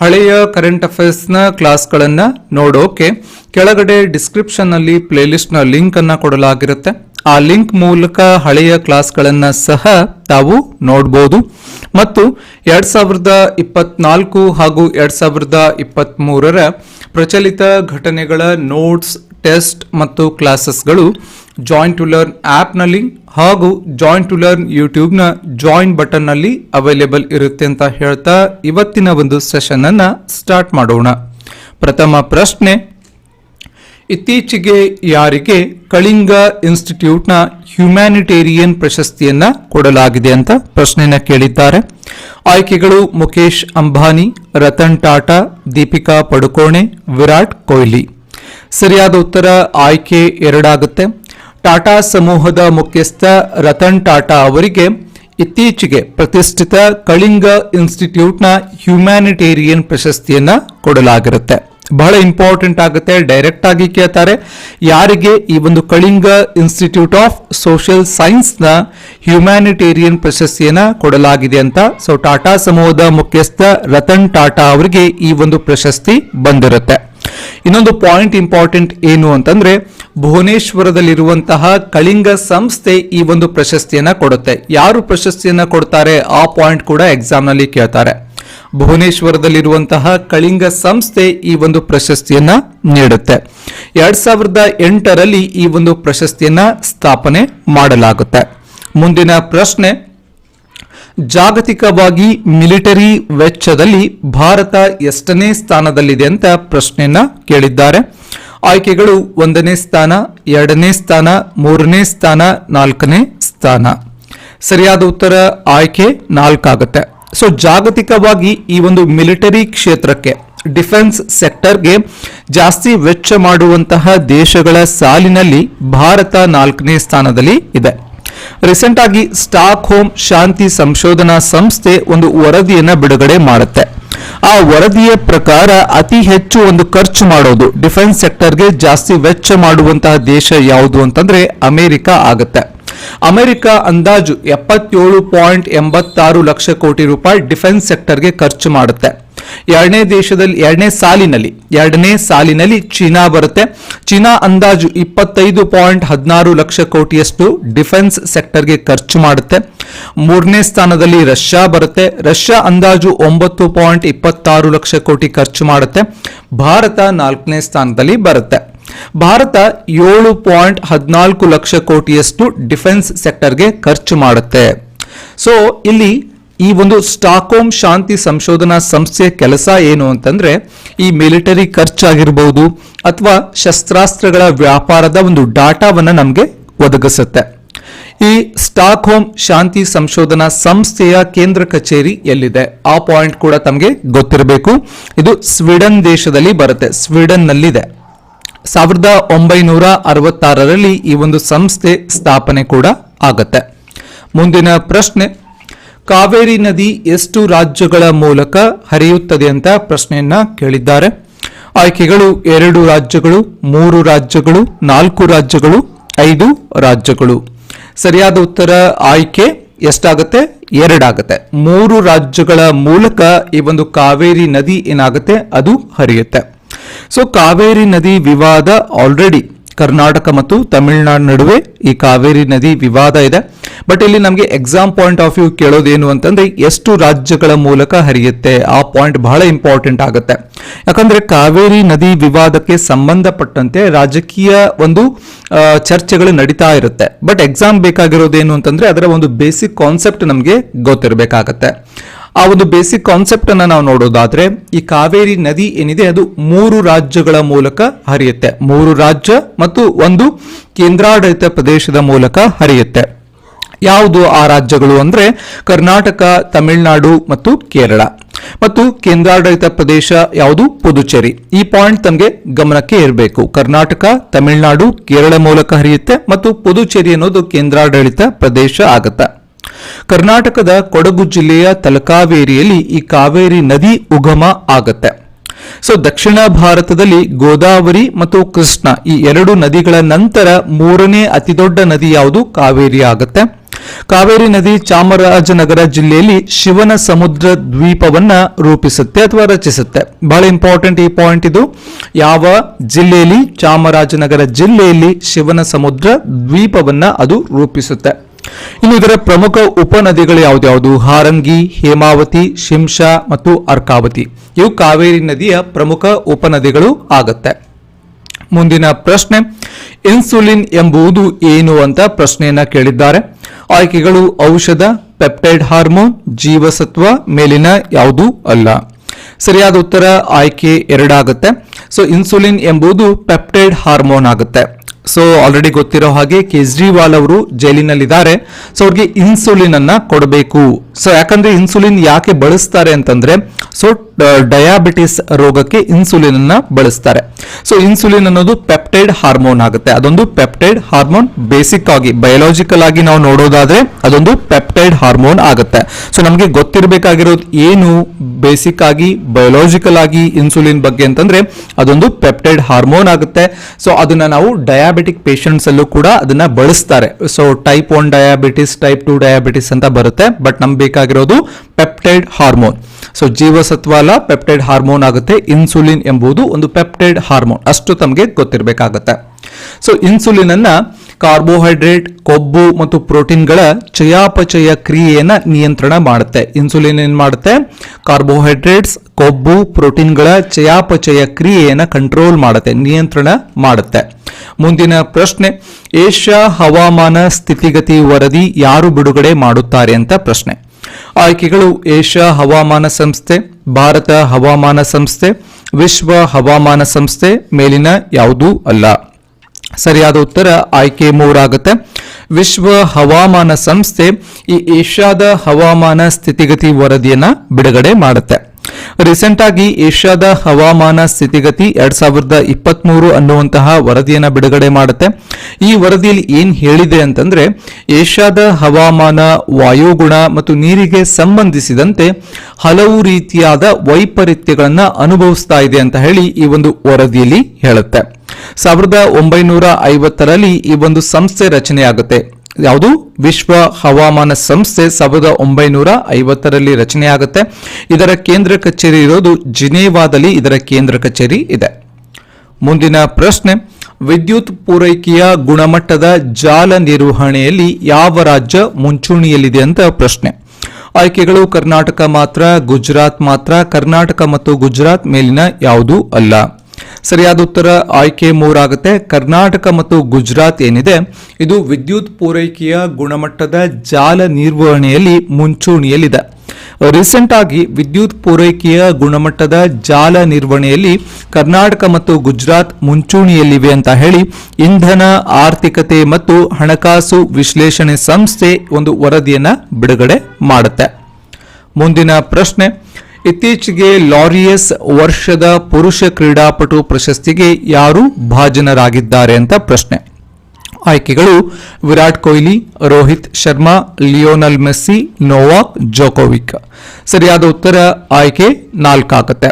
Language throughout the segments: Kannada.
ಹಳೆಯ ಕರೆಂಟ್ ಅಫೇರ್ಸ್ನ ಕ್ಲಾಸ್ಗಳನ್ನು ನೋಡೋಕೆ ಕೆಳಗಡೆ ಡಿಸ್ಕ್ರಿಪ್ಷನ್ನಲ್ಲಿ ಪ್ಲೇಲಿಸ್ಟ್ನ ಲಿಂಕನ್ನು ಕೊಡಲಾಗಿರುತ್ತೆ. ಆ ಲಿಂಕ್ ಮೂಲಕ ಹಳೆಯ ಕ್ಲಾಸ್ಗಳನ್ನು ಸಹ ತಾವು ನೋಡ್ಬೋದು. ಮತ್ತು ಎರಡು ಸಾವಿರದ ಇಪ್ಪತ್ನಾಲ್ಕು ಹಾಗೂ ಎರಡು ಸಾವಿರದ ಇಪ್ಪತ್ತ್ಮೂರರ ಪ್ರಚಲಿತ ಘಟನೆಗಳ ನೋಟ್ಸ್ ಟೆಸ್ಟ್ ಮತ್ತು ಕ್ಲಾಸಸ್ಗಳು ಜಾಯಿಂಟ್ ಟು ಲರ್ನ್ ಆ್ಯಪ್ನಲ್ಲಿ ಹಾಗೂ ಜಾಯಿಂಟ್ ಟು ಲರ್ನ್ ಯೂಟ್ಯೂಬ್ನ ಜಾಯಿನ್ ಬಟನ್ನಲ್ಲಿ ಅವೈಲೇಬಲ್ ಇರುತ್ತೆ ಅಂತ ಹೇಳ್ತಾ ಇವತ್ತಿನ ಒಂದು ಸೆಷನ್ ಅನ್ನ ಸ್ಟಾರ್ಟ್ ಮಾಡೋಣ. ಪ್ರಥಮ ಪ್ರಶ್ನೆ, ಇತ್ತೀಚೆಗೆ ಯಾರಿಗೆ ಕಳಿಂಗ ಇನ್ಸ್ಟಿಟ್ಯೂಟ್ನ ಹ್ಯುಮ್ಯಾನಿಟೇರಿಯನ್ ಪ್ರಶಸ್ತಿಯನ್ನ ಕೊಡಲಾಗಿದೆ ಅಂತ ಪ್ರಶ್ನೆಯನ್ನು ಕೇಳಿದ್ದಾರೆ. ಆಯ್ಕೆಗಳು ಮುಖೇಶ್ ಅಂಬಾನಿ, ರತನ್ ಟಾಟಾ, ದೀಪಿಕಾ ಪಡುಕೋಣೆ, ವಿರಾಟ್ ಕೊಹ್ಲಿ. ಸರಿಯಾದ ಉತ್ತರ ಆಯ್ಕೆ ಎರಡಾಗುತ್ತೆ. ಟಾಟಾ ಸಮೂಹದ ಮುಖ್ಯಸ್ಥ ರತನ್ ಟಾಟಾ ಅವರಿಗೆ ಇತ್ತೀಚೆಗೆ ಪ್ರತಿಷ್ಠಿತ ಕಳಿಂಗ ಇನ್ಸ್ಟಿಟ್ಯೂಟ್ನ ಹ್ಯುಮ್ಯಾನಿಟೇರಿಯನ್ ಪ್ರಶಸ್ತಿಯನ್ನ ಕೊಡಲಾಗಿರುತ್ತೆ. ಬಹಳ ಇಂಪಾರ್ಟೆಂಟ್ ಆಗುತ್ತೆ, ಡೈರೆಕ್ಟ್ ಆಗಿ ಕೇಳ್ತಾರೆ. ಯಾರಿಗೆ ಈ ಒಂದು ಕಳಿಂಗ ಇನ್ಸ್ಟಿಟ್ಯೂಟ್ ಆಫ್ ಸೋಷಿಯಲ್ ಸೈನ್ಸ್ನ ಹ್ಯುಮ್ಯಾನಿಟೇರಿಯನ್ ಪ್ರಶಸ್ತಿಯನ್ನು ಕೊಡಲಾಗಿದೆ ಅಂತ. ಸೊ ಟಾಟಾ ಸಮೂಹದ ಮುಖ್ಯಸ್ಥ ರತನ್ ಟಾಟಾ ಅವರಿಗೆ ಈ ಒಂದು ಪ್ರಶಸ್ತಿ ಬಂದಿರುತ್ತೆ. ಇನ್ನೊಂದು ಪಾಯಿಂಟ್ ಇಂಪಾರ್ಟೆಂಟ್ ಏನು ಅಂತಂದ್ರೆ ಭುವನೇಶ್ವರದಲ್ಲಿರುವಂತಹ ಕಳಿಂಗ ಸಂಸ್ಥೆ ಈ ಒಂದು ಪ್ರಶಸ್ತಿಯನ್ನ ಕೊಡುತ್ತೆ. ಯಾರು ಪ್ರಶಸ್ತಿಯನ್ನ ಕೊಡ್ತಾರೆ? ಆ ಪಾಯಿಂಟ್ ಕೂಡ ಎಕ್ಸಾಮ್ನಲ್ಲಿ ಕೇಳ್ತಾರೆ. ಭುವನೇಶ್ವರದಲ್ಲಿರುವಂತಹ ಕಳಿಂಗ ಸಂಸ್ಥೆ ಈ ಒಂದು ಪ್ರಶಸ್ತಿಯನ್ನ ನೀಡುತ್ತೆ. ಎರಡ್ ಸಾವಿರದ ಎಂಟರಲ್ಲಿ ಈ ಒಂದು ಪ್ರಶಸ್ತಿಯನ್ನ ಸ್ಥಾಪನೆ ಮಾಡಲಾಗುತ್ತೆ. ಮುಂದಿನ ಪ್ರಶ್ನೆ ಜಾಗತಿಕವಾಗಿ ಮಿಲಿಟರಿ ವೆಚ್ಚದಲ್ಲಿ ಭಾರತ ಎಷ್ಟನೇ ಸ್ಥಾನದಲ್ಲಿದೆ ಅಂತ ಪ್ರಶ್ನೆಯನ್ನ ಕೇಳಿದ್ದಾರೆ. ಆಯ್ಕೆಗಳು ಒಂದನೇ ಸ್ಥಾನ, ಎರಡನೇ ಸ್ಥಾನ, ಮೂರನೇ ಸ್ಥಾನ, ನಾಲ್ಕನೇ ಸ್ಥಾನ. ಸರಿಯಾದ ಉತ್ತರ ಆಯ್ಕೆ ನಾಲ್ಕಾಗುತ್ತೆ. ಸೊ ಜಾಗತಿಕವಾಗಿ ಈ ಒಂದು ಮಿಲಿಟರಿ ಕ್ಷೇತ್ರಕ್ಕೆ, ಡಿಫೆನ್ಸ್ ಸೆಕ್ಟರ್ಗೆ ಜಾಸ್ತಿ ವೆಚ್ಚ ಮಾಡುವಂತಹ ದೇಶಗಳ ಸಾಲಿನಲ್ಲಿ ಭಾರತ ನಾಲ್ಕನೇ ಸ್ಥಾನದಲ್ಲಿ ಇದೆ. ರೀಸೆಂಟ್ ಆಗಿ ಸ್ಟಾಕ್ ಹೋಮ್ ಶಾಂತಿ ಸಂಶೋಧನಾ ಸಂಸ್ಥೆ ಒಂದು ವರದಿಯನ್ನ ಬಿಡುಗಡೆ ಮಾಡುತ್ತೆ. ಆ ವರದಿಯ ಪ್ರಕಾರ ಅತಿ ಹೆಚ್ಚು ಒಂದು ಖರ್ಚು ಮಾಡೋದು, ಡಿಫೆನ್ಸ್ ಸೆಕ್ಟರ್ಗೆ ಜಾಸ್ತಿ ವೆಚ್ಚ ಮಾಡುವಂತಹ ದೇಶ ಯಾವುದು ಅಂತಂದ್ರೆ ಅಮೆರಿಕ ಆಗುತ್ತೆ. ಅಮೆರಿಕ ಅಂದಾಜು ಎಪ್ಪತ್ತೇಳು ಪಾಯಿಂಟ್ ಎಂಬತ್ತಾರು ಲಕ್ಷ ಕೋಟಿ ರೂಪಾಯಿ ಡಿಫೆನ್ಸ್ ಸೆಕ್ಟರ್ಗೆ ಖರ್ಚು ಮಾಡುತ್ತೆ. ಎರಡನೇ ದೇಶದಲ್ಲಿ, ಎರಡನೇ ಸಾಲಿನಲ್ಲಿ ಎರಡನೇ ಸಾಲಿನಲ್ಲಿ ಚೀನಾ ಬರುತ್ತೆ. ಚೀನಾ ಅಂದಾಜು ಇಪ್ಪತ್ತೈದು ಪಾಯಿಂಟ್ ಹದಿನಾರು ಲಕ್ಷ ಕೋಟಿಯಷ್ಟು ಡಿಫೆನ್ಸ್ ಸೆಕ್ಟರ್ಗೆ ಖರ್ಚು ಮಾಡುತ್ತೆ. ಮೂರನೇ ಸ್ಥಾನದಲ್ಲಿ ರಷ್ಯಾ ಬರುತ್ತೆ. ರಷ್ಯಾ ಅಂದಾಜು ಒಂಬತ್ತು ಪಾಯಿಂಟ್ ಇಪ್ಪತ್ತಾರು ಲಕ್ಷ ಕೋಟಿ ಖರ್ಚು ಮಾಡುತ್ತೆ. ಭಾರತ ನಾಲ್ಕನೇ ಸ್ಥಾನದಲ್ಲಿ ಬರುತ್ತೆ. ಭಾರತ ಏಳು ಪಾಯಿಂಟ್ ಹದಿನಾಲ್ಕು ಲಕ್ಷ ಕೋಟಿಯಷ್ಟು ಡಿಫೆನ್ಸ್ ಸೆಕ್ಟರ್ಗೆ ಖರ್ಚು ಮಾಡುತ್ತೆ. ಸೊ ಇಲ್ಲಿ ಈ ಒಂದು ಸ್ಟಾಕ್ಹೋಮ್ ಶಾಂತಿ ಸಂಶೋಧನಾ ಸಂಸ್ಥೆಯ ಕೆಲಸ ಏನು ಅಂತಂದ್ರೆ, ಈ ಮಿಲಿಟರಿ ಖರ್ಚಾಗಿರ್ಬೋದು ಅಥವಾ ಶಸ್ತ್ರಾಸ್ತ್ರಗಳ ವ್ಯಾಪಾರದ ಒಂದು ಡಾಟಾವನ್ನ ನಮಗೆ ಒದಗಿಸುತ್ತೆ. ಈ ಸ್ಟಾಕ್ ಹೋಮ್ ಶಾಂತಿ ಸಂಶೋಧನಾ ಸಂಸ್ಥೆಯ ಕೇಂದ್ರ ಕಚೇರಿ ಎಲ್ಲಿದೆ? ಆ ಪಾಯಿಂಟ್ ಕೂಡ ತಮಗೆ ಗೊತ್ತಿರಬೇಕು. ಇದು ಸ್ವೀಡನ್ ದೇಶದಲ್ಲಿ ಬರುತ್ತೆ. ಸ್ವೀಡನ್ನಲ್ಲಿದೆ. ಸಾವಿರದ ಒಂಬೈನೂರ ಅರವತ್ತಾರರಲ್ಲಿ ಈ ಒಂದು ಸಂಸ್ಥೆ ಸ್ಥಾಪನೆ ಕೂಡ ಆಗತ್ತೆ. ಮುಂದಿನ ಪ್ರಶ್ನೆ ಕಾವೇರಿ ನದಿ ಎಷ್ಟು ರಾಜ್ಯಗಳ ಮೂಲಕ ಹರಿಯುತ್ತದೆ ಅಂತ ಪ್ರಶ್ನೆಯನ್ನ ಕೇಳಿದ್ದಾರೆ. ಆಯ್ಕೆಗಳು ಎರಡು ರಾಜ್ಯಗಳು, ಮೂರು ರಾಜ್ಯಗಳು, ನಾಲ್ಕು ರಾಜ್ಯಗಳು, ಐದು ರಾಜ್ಯಗಳು. ಸರಿಯಾದ ಉತ್ತರ ಆಯ್ಕೆ ಎಷ್ಟಾಗುತ್ತೆ? ಎರಡಾಗುತ್ತೆ. ಮೂರು ರಾಜ್ಯಗಳ ಮೂಲಕ ಈ ಒಂದು ಕಾವೇರಿ ನದಿ ಏನಾಗುತ್ತೆ? ಅದು ಹರಿಯುತ್ತೆ. ಸೊ ಕಾವೇರಿ ನದಿ ವಿವಾದ ಆಲ್ರೆಡಿ ಕರ್ನಾಟಕ ಮತ್ತು ತಮಿಳುನಾಡು ನಡುವೆ ಈ ಕಾವೇರಿ ನದಿ ವಿವಾದ ಇದೆ. ಬಟ್ ಇಲ್ಲಿ ನಮಗೆ ಎಕ್ಸಾಮ್ ಪಾಯಿಂಟ್ ಆಫ್ ವ್ಯೂ ಕೇಳೋದೇನು ಅಂತಂದ್ರೆ ಎಷ್ಟು ರಾಜ್ಯಗಳ ಮೂಲಕ ಹರಿಯುತ್ತೆ? ಆ ಪಾಯಿಂಟ್ ಬಹಳ ಇಂಪಾರ್ಟೆಂಟ್ ಆಗುತ್ತೆ. ಯಾಕಂದ್ರೆ ಕಾವೇರಿ ನದಿ ವಿವಾದಕ್ಕೆ ಸಂಬಂಧಪಟ್ಟಂತೆ ರಾಜಕೀಯ ಒಂದು ಚರ್ಚೆಗಳು ನಡೀತಾ ಇರುತ್ತೆ. ಬಟ್ ಎಕ್ಸಾಮ್ ಬೇಕಾಗಿರೋದೇನು ಅಂತಂದ್ರೆ ಅದರ ಒಂದು ಬೇಸಿಕ್ ಕಾನ್ಸೆಪ್ಟ್ ನಮಗೆ ಗೊತ್ತಿರಬೇಕಾಗತ್ತೆ. ಆ ಒಂದು ಬೇಸಿಕ್ ಕಾನ್ಸೆಪ್ಟ್ ಅನ್ನ ನಾವು ನೋಡೋದಾದ್ರೆ, ಈ ಕಾವೇರಿ ನದಿ ಏನಿದೆ, ಅದು ಮೂರು ರಾಜ್ಯಗಳ ಮೂಲಕ ಹರಿಯುತ್ತೆ. ಮೂರು ರಾಜ್ಯ ಮತ್ತು ಒಂದು ಕೇಂದ್ರಾಡಳಿತ ಪ್ರದೇಶದ ಮೂಲಕ ಹರಿಯುತ್ತೆ. ಯಾವುದು ಆ ರಾಜ್ಯಗಳು ಅಂದರೆ ಕರ್ನಾಟಕ, ತಮಿಳುನಾಡು ಮತ್ತು ಕೇರಳ. ಮತ್ತು ಕೇಂದ್ರಾಡಳಿತ ಪ್ರದೇಶ ಯಾವುದು? ಪುದುಚೇರಿ. ಈ ಪಾಯಿಂಟ್ ತಮಗೆ ಗಮನಕ್ಕೆ ಇರಬೇಕು. ಕರ್ನಾಟಕ, ತಮಿಳುನಾಡು ಕೇರಳ ಮೂಲಕ ಹರಿಯುತ್ತೆ ಮತ್ತು ಪುದುಚೇರಿ ಅನ್ನೋದು ಕೇಂದ್ರಾಡಳಿತ ಪ್ರದೇಶ ಆಗುತ್ತೆ. ಕರ್ನಾಟಕದ ಕೊಡಗು ಜಿಲ್ಲೆಯ ತಲಕಾವೇರಿಯಲ್ಲಿ ಈ ಕಾವೇರಿ ನದಿ ಉಗಮ ಆಗತ್ತೆ. ಸೊ ದಕ್ಷಿಣ ಭಾರತದಲ್ಲಿ ಗೋದಾವರಿ ಮತ್ತು ಕೃಷ್ಣ ಈ ಎರಡು ನದಿಗಳ ನಂತರ ಮೂರನೇ ಅತಿದೊಡ್ಡ ನದಿ ಯಾವುದು? ಕಾವೇರಿ ಆಗುತ್ತೆ. ಕಾವೇರಿ ನದಿ ಚಾಮರಾಜನಗರ ಜಿಲ್ಲೆಯಲ್ಲಿ ಶಿವನ ಸಮುದ್ರ ದ್ವೀಪವನ್ನ ರೂಪಿಸುತ್ತೆ ಅಥವಾ ರಚಿಸುತ್ತೆ. ಬಹಳ ಇಂಪಾರ್ಟೆಂಟ್ ಈ ಪಾಯಿಂಟ್ ಇದು. ಯಾವ ಜಿಲ್ಲೆಯಲ್ಲಿ, ಚಾಮರಾಜನಗರ ಜಿಲ್ಲೆಯಲ್ಲಿ ಶಿವನ ಸಮುದ್ರ ದ್ವೀಪವನ್ನ ಅದು ರೂಪಿಸುತ್ತೆ. ಇನ್ನು ಇದರ ಪ್ರಮುಖ ಉಪನದಿಗಳು ಯಾವ್ದ್ಯಾವುದು ಹಾರಂಗಿ, ಹೇಮಾವತಿ ಶಿಂಷಾ ಮತ್ತು ಅರ್ಕಾವತಿ. ಇವು ಕಾವೇರಿ ನದಿಯ ಪ್ರಮುಖ ಉಪನದಿಗಳು ಆಗತ್ತೆ. ಮುಂದಿನ ಪ್ರಶ್ನೆ, ಇನ್ಸುಲಿನ್ ಎಂಬುದು ಏನು ಅಂತ ಪ್ರಶ್ನೆಯನ್ನ ಕೇಳಿದ್ದಾರೆ. ಆಯ್ಕೆಗಳು ಔಷಧ, ಪೆಪ್ಟೈಡ್ ಹಾರ್ಮೋನ್, ಜೀವಸತ್ವ ಮೇಲಿನ ಯಾವುದೂ ಅಲ್ಲ. ಸರಿಯಾದ ಉತ್ತರ ಆಯ್ಕೆ ಎರಡಾಗುತ್ತೆ. ಸೊ ಇನ್ಸುಲಿನ್ ಎಂಬುದು ಪೆಪ್ಟೈಡ್ ಹಾರ್ಮೋನ್ ಆಗುತ್ತೆ. ಸೊ ಆಲ್ರೆಡಿ ಗೊತ್ತಿರೋ ಹಾಗೆ ಕೇಜ್ರಿವಾಲ್ ಅವರು ಜೈಲಿನಲ್ಲಿದ್ದಾರೆ. ಸೊ ಅವ್ರಿಗೆ ಇನ್ಸುಲಿನ್ ಅನ್ನ ಕೊಡಬೇಕು. ಸೊ ಯಾಕಂದ್ರೆ ಇನ್ಸುಲಿನ್ ಯಾಕೆ ಬಳಸ್ತಾರೆ ಅಂತಂದ್ರೆ ಸೊ ಡಯಾಬಿಟಿಸ್ ರೋಗಕ್ಕೆ ಇನ್ಸುಲಿನ್ ಅನ್ನ ಬಳಸ್ತಾರೆ. ಸೊ ಇನ್ಸುಲಿನ್ ಅನ್ನೋದು ಪೆಪ್ಟೈಡ್ ಹಾರ್ಮೋನ್ ಆಗುತ್ತೆ. ಅದೊಂದು ಪೆಪ್ಟೈಡ್ ಹಾರ್ಮೋನ್ ಬೇಸಿಕ್ ಆಗಿ ಬಯೋಲಾಜಿಕಲ್ ಆಗಿ ನಾವು ನೋಡೋದಾದ್ರೆ ಅದೊಂದು ಪೆಪ್ಟೈಡ್ ಹಾರ್ಮೋನ್ ಆಗುತ್ತೆ. ಸೊ ನಮಗೆ ಗೊತ್ತಿರಬೇಕಾಗಿರೋದು ಏನು ಬೇಸಿಕ್ ಆಗಿ ಬಯೋಲಾಜಿಕಲ್ ಆಗಿ ಇನ್ಸುಲಿನ್ ಬಗ್ಗೆ ಅಂತಂದ್ರೆ, ಅದೊಂದು ಪೆಪ್ಟೈಡ್ ಹಾರ್ಮೋನ್ ಆಗುತ್ತೆ. ಸೊ ಅದನ್ನ ನಾವು ಡಯಾಬಿಟಿಕ್ ಪೇಷಂಟ್ಸ್ ಅಲ್ಲೂ ಕೂಡ ಅದನ್ನ ಬಳಸ್ತಾರೆ. So type one diabetes type two diabetes ಅಂತ ಬರುತ್ತೆ. ಬಟ್ ನಮ್ಗೆ ಬೇಕಾಗಿರೋದು ಪೆಪ್ಟೈಡ್ ಹಾರ್ಮೋನ್ ಸೊ ಜೀವಸತ್ವ ಅಲ್ಲ ಪೆಪ್ಟೈಡ್ ಹಾರ್ಮೋನ್ ಆಗುತ್ತೆ. ಇನ್ಸುಲಿನ್ ಎಂಬುದು ಒಂದು ಪೆಪ್ಟೈಡ್ ಹಾರ್ಮೋನ್ ಅಷ್ಟು ತಮಗೆ ಗೊತ್ತಿರಬೇಕಾಗುತ್ತೆ. ಸೊ ಇನ್ಸುಲಿನ್ ಅನ್ನ ಕಾರ್ಬೋಹೈಡ್ರೇಟ್, ಕೊಬ್ಬು ಮತ್ತು ಪ್ರೋಟೀನ್ಗಳ ಚಯಾಪಚಯ ಕ್ರಿಯೆಯನ್ನು ನಿಯಂತ್ರಣ ಮಾಡುತ್ತೆ. ಇನ್ಸುಲಿನ್ ಏನು ಮಾಡುತ್ತೆ? ಕಾರ್ಬೋಹೈಡ್ರೇಟ್ಸ್, ಕೊಬ್ಬು, ಪ್ರೋಟೀನ್ಗಳ ಚಯಾಪಚಯ ಕ್ರಿಯೆಯನ್ನು ಕಂಟ್ರೋಲ್ ಮಾಡುತ್ತೆ, ನಿಯಂತ್ರಣ ಮಾಡುತ್ತೆ. ಮುಂದಿನ ಪ್ರಶ್ನೆ, ಏಷ್ಯಾ ಹವಾಮಾನ ಸ್ಥಿತಿಗತಿ ವರದಿ ಯಾರು ಬಿಡುಗಡೆ ಮಾಡುತ್ತಾರೆ ಅಂತ ಪ್ರಶ್ನೆ. ಆಯ್ಕೆಗಳು, ಏಷ್ಯಾ ಹವಾಮಾನ ಸಂಸ್ಥೆ, ಭಾರತ ಹವಾಮಾನ ಸಂಸ್ಥೆ, ವಿಶ್ವ ಹವಾಮಾನ ಸಂಸ್ಥೆ, ಮೇಲಿನ ಯಾವುದೂ ಅಲ್ಲ. ಸರಿಯಾದ ಉತ್ತರ ಆಯ್ಕೆ ಮೂರಾಗುತ್ತೆ. ವಿಶ್ವ ಹವಾಮಾನ ಸಂಸ್ಥೆ ಈ ಏಷ್ಯಾದ ಹವಾಮಾನ ಸ್ಥಿತಿಗತಿ ವರದಿಯನ್ನ ಬಿಡುಗಡೆ ಮಾಡುತ್ತೆ. ರೀಸೆಂಟ್ ಆಗಿ ಏಷ್ಯಾದ ಹವಾಮಾನ ಸ್ಥಿತಿಗತಿ ಎರಡ್ ಸಾವಿರದ ಇಪ್ಪತ್ಮೂರು ಅನ್ನುವಂತಹ ವರದಿಯನ್ನ ಬಿಡುಗಡೆ ಮಾಡುತ್ತೆ. ಈ ವರದಿಯಲ್ಲಿ ಏನ್ ಹೇಳಿದೆ ಅಂತಂದ್ರೆ, ಏಷ್ಯಾದ ಹವಾಮಾನ ವಾಯುಗುಣ ಮತ್ತು ನೀರಿಗೆ ಸಂಬಂಧಿಸಿದಂತೆ ಹಲವು ರೀತಿಯಾದ ವೈಪರೀತ್ಯಗಳನ್ನ ಅನುಭವಿಸ್ತಾ ಇದೆ ಅಂತ ಹೇಳಿ ಈ ಒಂದು ವರದಿಯಲ್ಲಿ ಹೇಳುತ್ತೆ. ಸಾವಿರದ ಒಂಬೈನೂರ ಐವತ್ತರಲ್ಲಿ ಈ ಒಂದು ಸಂಸ್ಥೆ ರಚನೆಯಾಗುತ್ತೆ. ಯಾವುದು? ವಿಶ್ವ ಹವಾಮಾನ ಸಂಸ್ಥೆ ಸಾವಿರದ ಒಂಬೈನೂರ ಐವತ್ತರಲ್ಲಿ ರಚನೆಯಾಗುತ್ತೆ. ಇದರ ಕೇಂದ್ರ ಕಚೇರಿ ಇರೋದು ಜಿನೇವಾದಲ್ಲಿ ಇದರ ಕೇಂದ್ರ ಕಚೇರಿ ಇದೆ. ಮುಂದಿನ ಪ್ರಶ್ನೆ, ವಿದ್ಯುತ್ ಪೂರೈಕೆಯ ಗುಣಮಟ್ಟದ ಜಾಲ ನಿರ್ವಹಣೆಯಲ್ಲಿ ಯಾವ ರಾಜ್ಯ ಮುಂಚೂಣಿಯಲ್ಲಿದೆ ಅಂತ ಪ್ರಶ್ನೆ. ಆಯ್ಕೆಗಳು ಕರ್ನಾಟಕ ಮಾತ್ರ, ಗುಜರಾತ್ ಮಾತ್ರ, ಕರ್ನಾಟಕ ಮತ್ತು ಗುಜರಾತ್ ಮೇಲಿನ ಯಾವುದೂ ಅಲ್ಲ. ಸರಿಯಾದ ಉತ್ತರ ಆಯ್ಕೆ ಮೂರಾಗುತ್ತೆ. ಕರ್ನಾಟಕ ಮತ್ತು ಗುಜರಾತ್ ಏನಿದೆ? ಇದು ವಿದ್ಯುತ್ ಪೂರೈಕೆಯ ಗುಣಮಟ್ಟದ ಜಾಲ ನಿರ್ವಹಣೆಯಲ್ಲಿ ಮುಂಚೂಣಿಯಲ್ಲಿದೆ. ರೀಸೆಂಟ್ ಆಗಿ ವಿದ್ಯುತ್ ಪೂರೈಕೆಯ ಗುಣಮಟ್ಟದ ಜಾಲ ನಿರ್ವಹಣೆಯಲ್ಲಿ ಕರ್ನಾಟಕ ಮತ್ತು ಗುಜರಾತ್ ಮುಂಚೂಣಿಯಲ್ಲಿವೆ ಅಂತ ಹೇಳಿ ಇಂಧನ ಆರ್ಥಿಕತೆ ಮತ್ತು ಹಣಕಾಸು ವಿಶ್ಲೇಷಣೆ ಸಂಸ್ಥೆ ಒಂದು ವರದಿಯನ್ನು ಬಿಡುಗಡೆ ಮಾಡುತ್ತೆ. ಮುಂದಿನ ಪ್ರಶ್ನೆ ಇತ್ತೀಚೆಗೆ ಲಾರಿಯಸ್ ವರ್ಷದ ಪುರುಷ ಕ್ರೀಡಾಪಟು ಪ್ರಶಸ್ತಿಗೆ ಯಾರು ಭಾಜನರಾಗಿದ್ದಾರೆ ಅಂತ ಪ್ರಶ್ನೆ. ಆಯ್ಕೆಗಳು Virat Kohli, Rohit Sharma, Lionel Messi, Novak Djokovic. ಸರಿಯಾದ ಉತ್ತರ ಆಯ್ಕೆ ನಾಲ್ಕಾಗುತ್ತೆ.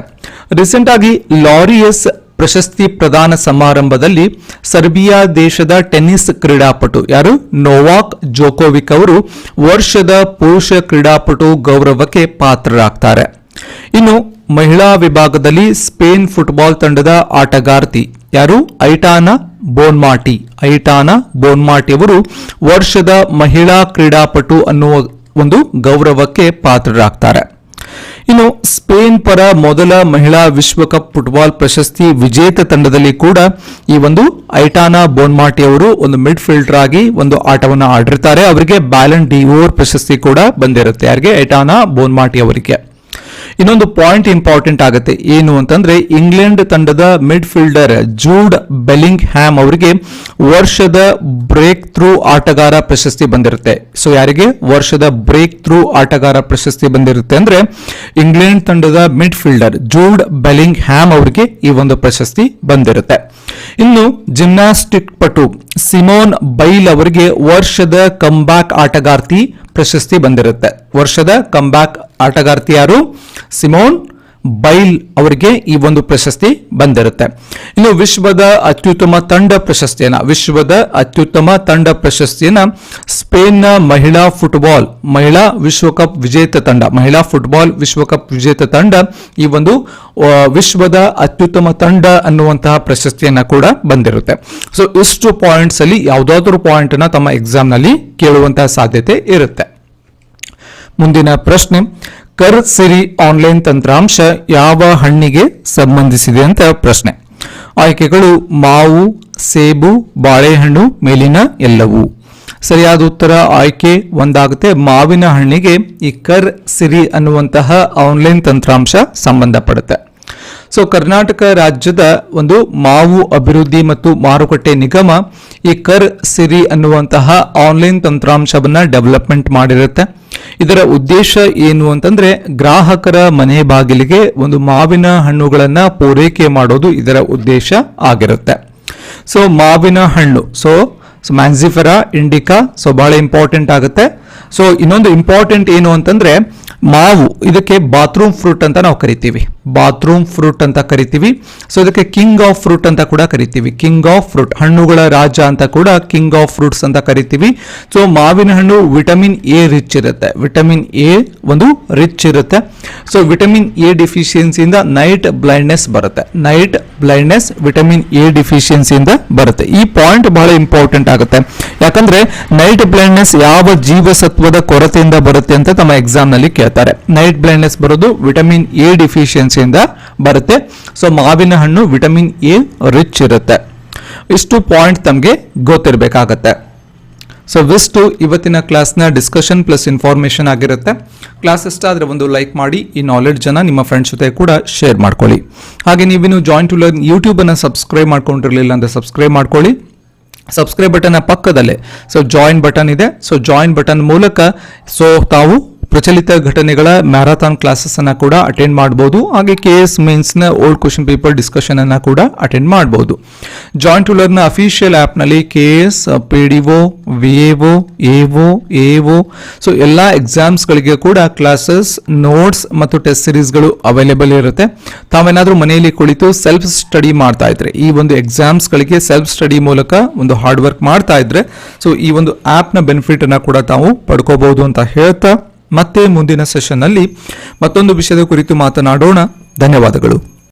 ರೀಸೆಂಟ್ ಆಗಿ ಲಾರಿಯಸ್ ಪ್ರಶಸ್ತಿ ಪ್ರದಾನ ಸಮಾರಂಭದಲ್ಲಿ ಸರ್ಬಿಯಾ ದೇಶದ ಟೆನ್ನಿಸ್ ಕ್ರೀಡಾಪಟು ಯಾರು? ನೋವಾಕ್ ಜೋಕೋವಿಕ್ ಅವರು ವರ್ಷದ ಪುರುಷ ಕ್ರೀಡಾಪಟು ಗೌರವಕ್ಕೆ ಪಾತ್ರರಾಗ್ತಾರೆ. ಇನ್ನು ಮಹಿಳಾ ವಿಭಾಗದಲ್ಲಿ ಸ್ಪೇನ್ ಫುಟ್ಬಾಲ್ ತಂಡದ ಆಟಗಾರ್ತಿ ಯಾರು? ಐಟಾನಾ ಬೋನ್ಮಾಟಿ. ಐಟಾನಾ ಬೋನ್ಮಾಟಿ ಅವರು ವರ್ಷದ ಮಹಿಳಾ ಕ್ರೀಡಾಪಟು ಅನ್ನುವ ಒಂದು ಗೌರವಕ್ಕೆ ಪಾತ್ರರಾಗ್ತಾರೆ. ಇನ್ನು ಸ್ಪೇನ್ ಪರ ಮೊದಲ ಮಹಿಳಾ ವಿಶ್ವಕಪ್ ಫುಟ್ಬಾಲ್ ಪ್ರಶಸ್ತಿ ವಿಜೇತ ತಂಡದಲ್ಲಿ ಕೂಡ ಈ ಒಂದು ಐಟಾನಾ ಬೋನ್ಮಾಟಿ ಅವರು ಒಂದು ಮಿಡ್ ಫೀಲ್ಡರ್ ಆಗಿ ಒಂದು ಆಟವನ್ನು ಆಡಿರ್ತಾರೆ. ಅವರಿಗೆ ಬ್ಯಾಲನ್ ಡಿವೋರ್ ಪ್ರಶಸ್ತಿ ಕೂಡ ಬಂದಿರುತ್ತೆ. ಯಾರಿಗೆ? ಐಟಾನಾ ಬೋನ್ಮಾಟಿ ಅವರಿಗೆ. ಇನ್ನೊಂದು ಪಾಯಿಂಟ್ ಇಂಪಾರ್ಟೆಂಟ್ ಆಗುತ್ತೆ. ಏನು ಅಂತಂದ್ರೆ ಇಂಗ್ಲೆಂಡ್ ತಂಡದ midfielder Jude Bellingham ಅವರಿಗೆ ವರ್ಷದ ಬ್ರೇಕ್ ಥ್ರೂ ಆಟಗಾರ ಪ್ರಶಸ್ತಿ ಬಂದಿರುತ್ತೆ. ಸೊ ಯಾರಿಗೆ? ವರ್ಷದ ಬ್ರೇಕ್ ಥ್ರೂ ಆಟಗಾರ ಪ್ರಶಸ್ತಿ ಬಂದಿರುತ್ತೆ ಅಂದ್ರೆ ಇಂಗ್ಲೆಂಡ್ ತಂಡದ midfielder Jude Bellingham ಅವರಿಗೆ ಈ ಒಂದು ಪ್ರಶಸ್ತಿ ಬಂದಿರುತ್ತೆ. ಇನ್ನು ಜಿಮ್ನಾಸ್ಟಿಕ್ ಪಟು ಸಿಮೋನ್ ಬೈಲ್ ಅವರಿಗೆ ವರ್ಷದ ಕಂಬ್ಯಾಕ್ ಆಟಗಾರ್ತಿ ಪ್ರಶಸ್ತಿ ಬಂದಿರುತ್ತೆ. ವರ್ಷದ ಕಂಬ್ಯಾಕ್ ಆಟಗಾರ್ತಿಯಾರು ಸಿಮೋನ್ ಬೈಲ್ ಅವರಿಗೆ ಈ ಒಂದು ಪ್ರಶಸ್ತಿ ಬಂದಿರುತ್ತೆ. ಇನ್ನು ವಿಶ್ವದ ಅತ್ಯುತ್ತಮ ತಂಡ ಪ್ರಶಸ್ತಿಯನ್ನ, ವಿಶ್ವದ ಅತ್ಯುತ್ತಮ ತಂಡ ಪ್ರಶಸ್ತಿಯನ್ನ ಸ್ಪೇನ್ನ ಮಹಿಳಾ ಫುಟ್ಬಾಲ್, ಮಹಿಳಾ ವಿಶ್ವಕಪ್ ವಿಜೇತ ತಂಡ, ಮಹಿಳಾ ಫುಟ್ಬಾಲ್ ವಿಶ್ವಕಪ್ ವಿಜೇತ ತಂಡ ಈ ಒಂದು ವಿಶ್ವದ ಅತ್ಯುತ್ತಮ ತಂಡ ಅನ್ನುವಂತಹ ಪ್ರಶಸ್ತಿಯನ್ನ ಕೂಡ ಬಂದಿರುತ್ತೆ. ಸೊ ಇಷ್ಟು ಪಾಯಿಂಟ್ಸ್ ಅಲ್ಲಿ ಯಾವುದಾದ್ರೂ ಪಾಯಿಂಟ್ ತಮ್ಮ ಎಕ್ಸಾಮ್ನಲ್ಲಿ ಕೇಳುವಂತಹ ಸಾಧ್ಯತೆ ಇರುತ್ತೆ. ಮುಂದಿನ ಪ್ರಶ್ನೆ ಕರ್ ಸಿರಿ ಆನ್ಲೈನ್ ತಂತ್ರಾಂಶ ಯಾವ ಹಣ್ಣಿಗೆ ಸಂಬಂಧಿಸಿದೆ ಅಂತ ಪ್ರಶ್ನೆ. ಆಯ್ಕೆಗಳು ಮಾವು, ಸೇಬು, ಬಾಳೆಹಣ್ಣು, ಮೇಲಿನ ಎಲ್ಲವೂ. ಸರಿಯಾದ ಉತ್ತರ ಆಯ್ಕೆ ಒಂದಾಗುತ್ತೆ. ಮಾವಿನ ಹಣ್ಣಿಗೆ ಈ ಕರ್ ಸಿರಿ ಅನ್ನುವಂತಹ ಆನ್ಲೈನ್ ತಂತ್ರಾಂಶ ಸಂಬಂಧಪಡುತ್ತೆ. ಸೊ ಕರ್ನಾಟಕ ರಾಜ್ಯದ ಒಂದು ಮಾವು ಅಭಿವೃದ್ಧಿ ಮತ್ತು ಮಾರುಕಟ್ಟೆ ನಿಗಮ ಈ ಕರ್ ಸಿರಿ ಅನ್ನುವಂತಹ ಆನ್ಲೈನ್ ತಂತ್ರಾಂಶವನ್ನ ಡೆವಲಪ್ಮೆಂಟ್ ಮಾಡಿರುತ್ತೆ. ಇದರ ಉದ್ದೇಶ ಏನು ಅಂತಂದ್ರೆ ಗ್ರಾಹಕರ ಮನೆ ಬಾಗಿಲಿಗೆ ಒಂದು ಮಾವಿನ ಹಣ್ಣುಗಳನ್ನ ಪೂರೈಕೆ ಮಾಡೋದು ಇದರ ಉದ್ದೇಶ ಆಗಿರುತ್ತೆ. ಸೊ ಮಾವಿನ ಹಣ್ಣು. ಸೊ ಮ್ಯಾನ್ಸಿಫೆರಾ ಇಂಡಿಕಾ ಸೊ ಬಹಳ ಇಂಪಾರ್ಟೆಂಟ್ ಆಗುತ್ತೆ. ಸೊ ಇನ್ನೊಂದು ಇಂಪಾರ್ಟೆಂಟ್ ಏನು ಅಂತಂದ್ರೆ ಮಾವು. ಇದಕ್ಕೆ ಬಾತ್ರೂಮ್ ಫ್ರೂಟ್ ಅಂತ ನಾವು ಕರಿತೀವಿ. ಬಾತ್ರೂಮ್ ಫ್ರೂಟ್ ಅಂತ ಕರಿತೀವಿ. ಸೊ ಅದಕ್ಕೆ ಕಿಂಗ್ ಆಫ್ ಫ್ರೂಟ್ ಅಂತ ಕೂಡ ಕರಿತೀವಿ. ಕಿಂಗ್ ಆಫ್ ಫ್ರೂಟ್, ಹಣ್ಣುಗಳ ರಾಜ ಅಂತ ಕೂಡ ಕಿಂಗ್ ಆಫ್ ಫ್ರೂಟ್ಸ್ ಅಂತ ಕರಿತೀವಿ. ಸೊ ಮಾವಿನ ಹಣ್ಣು ವಿಟಮಿನ್ ಎ ರಿಚ್ ಇರುತ್ತೆ. ವಿಟಮಿನ್ ಎ ಒಂದು ರಿಚ್ ಇರುತ್ತೆ. ಸೊ ವಿಟಮಿನ್ ಎ ಡಿಫಿಷಿಯನ್ಸಿಯಿಂದ ನೈಟ್ ಬ್ಲೈಂಡ್ನೆಸ್ ಬರುತ್ತೆ. ನೈಟ್ ಬ್ಲೈಂಡ್ನೆಸ್ ವಿಟಮಿನ್ ಎ ಡಿಫಿಷಿಯನ್ಸಿಯಿಂದ ಬರುತ್ತೆ. ಈ ಪಾಯಿಂಟ್ ಬಹಳ ಇಂಪಾರ್ಟೆಂಟ್ ಆಗುತ್ತೆ. ಯಾಕಂದ್ರೆ ನೈಟ್ ಬ್ಲೈಂಡ್ನೆಸ್ ಯಾವ ಜೀವಸತ್ವದ ಕೊರತೆಯಿಂದ ಬರುತ್ತೆ ಅಂತ ತಮ್ಮ ಎಕ್ಸಾಮ್ನಲ್ಲಿ ಕೇಳ್ತಾರೆ. ನೈಟ್ ಬ್ಲೈಂಡ್ನೆಸ್ ಬರೋದು ವಿಟಮಿನ್ ಎ ಡಿಫಿಷಿಯನ್ಸಿಯಿಂದ ಬರುತ್ತೆ. ಸೊ ಮಾವಿನ ಹಣ್ಣು ವಿಟಮಿನ್ ಎ ರಿಚ್ ಇರುತ್ತೆ. ಇಷ್ಟು ಪಾಯಿಂಟ್ ತಮಗೆ ಗೊತ್ತಿರಬೇಕಾಗತ್ತೆ. ಸೊ ವಿಸ್ಟು ಇವತ್ತಿನ ಕ್ಲಾಸ್ನ ಡಿಸ್ಕಷನ್ ಪ್ಲಸ್ ಇನ್ಫಾರ್ಮೇಷನ್ ಆಗಿರುತ್ತೆ. ಕ್ಲಾಸ್ ಇಷ್ಟ ಆದರೆ ಒಂದು ಲೈಕ್ ಮಾಡಿ, ಈ ನಾಲೆಡ್ಜನ್ನು ನಿಮ್ಮ ಫ್ರೆಂಡ್ಸ್ ಜೊತೆ ಕೂಡ ಶೇರ್ ಮಾಡ್ಕೊಳ್ಳಿ. ಹಾಗೆ ನೀವಿನ್ನು ಜಾಯಿನ್ ಟು ಲರ್ನ್ ಯೂಟ್ಯೂಬನ್ನು ಸಬ್ಸ್ಕ್ರೈಬ್ ಮಾಡ್ಕೊಂಡಿರಲಿಲ್ಲ ಅಂದರೆ ಸಬ್ಸ್ಕ್ರೈಬ್ ಮಾಡ್ಕೊಳ್ಳಿ. ಸಬ್ಸ್ಕ್ರೈಬ್ ಬಟನ್ನ ಪಕ್ಕದಲ್ಲೇ. ಸೊ ಜಾಯಿನ್ ಬಟನ್ ಇದೆ. ಸೊ ಜಾಯಿನ್ ಬಟನ್ ಮೂಲಕ ಸೊ ತಾವು ಪ್ರಚಲಿತ ಘಟನೆಗಳ ಮ್ಯಾರಥಾನ್ ಕ್ಲಾಸಸ್ ಅನ್ನ ಕೂಡ ಅಟೆಂಡ್ ಮಾಡಬಹುದು ಹಾಗೆ ಕೆ ಎಸ್ನ ಓಲ್ಡ್ ಕ್ವಶನ್ ಪೇಪರ್ ಡಿಸ್ಕಷನ್ ಅನ್ನ ಕೂಡ ಅಟೆಂಡ್ ಮಾಡಬಹುದು ಜಾಯಿಂಟ್ ಟು ನ ಅಫಿಷಿಯಲ್ನಲ್ಲಿ K S P D O V AO AO so ಎಲ್ಲ ಎಕ್ಸಾಮ್ಸ್ಗಳಿಗೆ ಕೂಡ ಕ್ಲಾಸಸ್ ನೋಟ್ಸ್ ಮತ್ತು ಟೆಸ್ಟ್ ಸಿರೀಸ್ಗಳು ಅವೈಲೇಬಲ್ ಇರುತ್ತೆ. ತಾವೇನಾದ್ರೂ ಮನೆಯಲ್ಲಿ ಕುಳಿತು ಸೆಲ್ಫ್ ಸ್ಟಡಿ ಮಾಡ್ತಾ ಇದ್ರೆ, ಈ ಒಂದು ಎಕ್ಸಾಮ್ಸ್ಗಳಿಗೆ ಸೆಲ್ಫ್ ಸ್ಟಡಿ ಮೂಲಕ ಒಂದು ಹಾರ್ಡ್ ವರ್ಕ್ ಮಾಡ್ತಾ ಇದ್ರೆ ಸೊ ಈ ಒಂದು ಆ್ಯಪ್ನ ಬೆನಿಫಿಟ್ ಅನ್ನ ಕೂಡ ತಾವು ಪಡ್ಕೋಬಹುದು ಅಂತ ಹೇಳ್ತಾ ಮತ್ತೆ ಮುಂದಿನ ಸೆಷನ್ನಲ್ಲಿ ಮತ್ತೊಂದು ವಿಷಯದ ಕುರಿತು ಮಾತನಾಡೋಣ. ಧನ್ಯವಾದಗಳು.